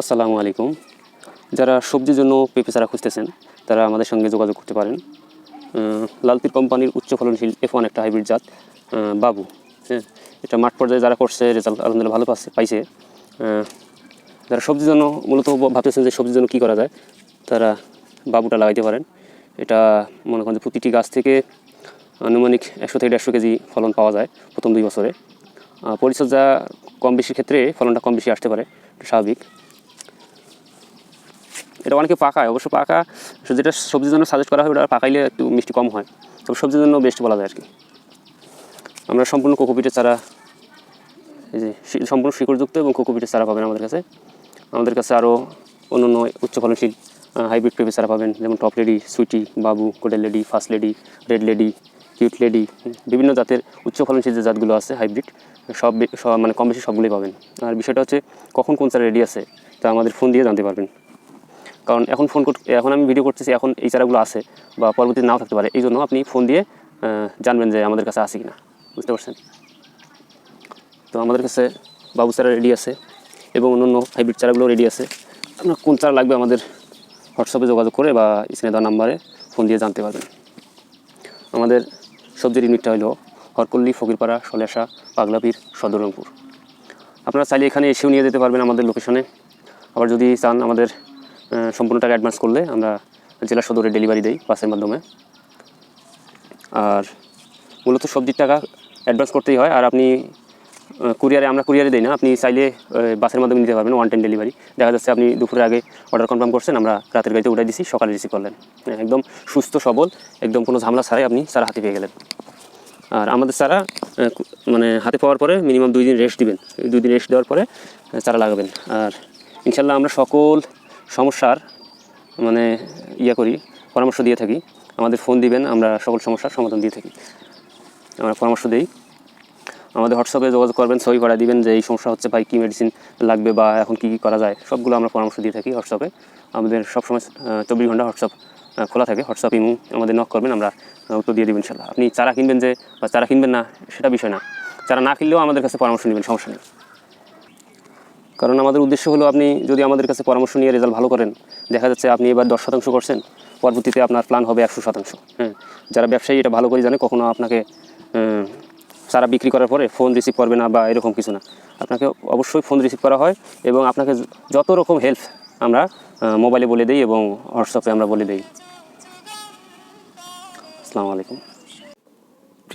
আসসালামু আলাইকুম। যারা সবজির জন্য পেঁপে চারা খুঁজতেছেন, তারা আমাদের সঙ্গে যোগাযোগ করতে পারেন। লালতির কোম্পানির উচ্চ ফলনশীল এফ ওয়ান একটা হাইব্রিড জাত বাবু। হ্যাঁ এটা মাঠ পর্যায়ে যারা করছে রেজাল্ট আলহামদুলিল্লাহ ভালো পাচ্ছে, পাইছে। যারা সবজির জন্য মূলত ভাবতেছেন যে সবজির জন্য কী করা যায়, তারা বাবুটা লাগাইতে পারেন। এটা মনে করেন যে প্রতিটি গাছ থেকে আনুমানিক একশো থেকে দেড়শো কেজি ফলন পাওয়া যায় প্রথম দুই বছরে। পরিচর্যা কম বেশির ক্ষেত্রে ফলনটা কম বেশি আসতে পারে স্বাভাবিক। এটা অনেকে পাকায়, অবশ্য পাকা। যেটা সবজির জন্য সাজেস্ট করা হয়, ওটা পাকাইলে একটু মিষ্টি কম হয়। তবে সবজির জন্য বেস্ট বলা যায় আর কি আমরা সম্পূর্ণ কোকোপিটের চারা, এই যে সম্পূর্ণ শিকড়যুক্ত এবং কোকোপিটের চারা পাবেন আমাদের কাছে। আমাদের কাছে আরও অন্য অন্য উচ্চ ফলনশীল হাইব্রিড পেঁপে চারা পাবেন, যেমন টপ লেডি সুইটি বাবু কোডেল lady first lady red lady cute lady বিভিন্ন জাতের উচ্চ ফলনশীল যে জাতগুলো আছে হাইব্রিড সব সব মানে কম বেশি সবগুলোই পাবেন। আর বিষয়টা হচ্ছে কখন কোন চারা রেডি আছে, তা আমাদের ফোন দিয়ে জানতে পারবেন। কারণ এখন ফোন এখন আমি ভিডিও করতেছি, এখন এই চারাগুলো আছে বা পরবর্তীতে নাও থাকতে পারে। এই জন্য আপনি ফোন দিয়ে জানবেন যে আমাদের কাছে আছে কি না বুঝতে পারছেন? তো আমাদের কাছে বাবু চারা রেডি আছে এবং অন্যান্য হাইব্রিড চারাগুলো রেডি আছে। আপনার কোন চারা লাগবে আমাদের হোয়াটসঅ্যাপে যোগাযোগ করে বা স্ক্রিনে দেওয়া নাম্বারে ফোন দিয়ে জানতে পারবেন। আমাদের সবজির ইউনিটটা হলো হরপল্লী ফকিরপাড়া, সলেসা, পাগলাপির সদর রংপুর আপনারা চাইলে এখানে এসেও নিয়ে যেতে পারবেন আমাদের লোকেশনে আবার যদি চান আমাদের সম্পূর্ণ টাকা অ্যাডভান্স করলে আমরা জেলা সদরে ডেলিভারি দেই বাসের মাধ্যমে। আর মূলত সবজির টাকা অ্যাডভান্স করতেই হয়। আর আপনি কুরিয়ারে আমরা কুরিয়ারে দিই না। আপনি চাইলে বাসের মাধ্যমে নিতে পারবেন ওয়ান টাইম ডেলিভারি দেখা যাচ্ছে আপনি দুপুরের আগে অর্ডার কনফার্ম করছেন আমরা রাতের গাড়িতে উঠাই দিছি সকালে রিসিভ করলেন। হ্যাঁ, একদম সুস্থ সবল একদম কোনো ঝামেলা ছাড়াই আপনি সারা হাতে পেয়ে গেলেন। আর আমাদের চারা মানে হাতে পাওয়ার পরে মিনিমাম দুই দিন রেস্ট দিবেন। দুই দিন রেস্ট দেওয়ার পরে চারা লাগাবেন। আর ইনশাল্লাহ আমরা সকল সমস্যার মানে ইয়া করি, পরামর্শ দিয়ে থাকি। আমাদের ফোন দিবেন, আমরা সকল সমস্যার সমাধান দিয়ে থাকি। আমরা পরামর্শ দিই। আমাদের হোয়াটসঅ্যাপে যোগাযোগ করবেন সই করা দিবেন যে এই সমস্যা হচ্ছে, ভাই কী মেডিসিন লাগবে বা এখন কী কী করা যায়। সবগুলো আমরা পরামর্শ দিয়ে থাকি হোয়াটসঅ্যাপে আমাদের সবসময় চব্বিশ ঘণ্টা হোয়াটসঅ্যাপ খোলা থাকে। হোয়াটসঅ্যাপ ইমু আমাদের নক করবেন, আমরা উত্তর দিয়ে দেবেন ইনশাল্লাহ আপনি চারা কিনবেন যে, বা চারা কিনবেন না, সেটা বিষয় না। চারা না কিনলেও আমাদের কাছে পরামর্শ নেবেন, সমস্যা নেই। কারণ আমাদের উদ্দেশ্য হলো আপনি যদি আমাদের কাছে পরামর্শ নিয়ে রেজাল্ট ভালো করেন, দেখা যাচ্ছে আপনি এবার দশ শতাংশ করছেন, পরবর্তীতে আপনার প্ল্যান হবে একশো শতাংশ। হ্যাঁ যারা ব্যবসায়ী এটা ভালো করে জানে, কখনো আপনাকে চারা বিক্রি করার পরে ফোন রিসিভ করবে না বা এরকম কিছু না। আপনাকে অবশ্যই ফোন রিসিভ করা হয় এবং আপনাকে যত রকম হেল্প আমরা মোবাইলে বলে দিই এবং হোয়াটসঅ্যাপে আমরা বলে দিই। আসসালামু আলাইকুম।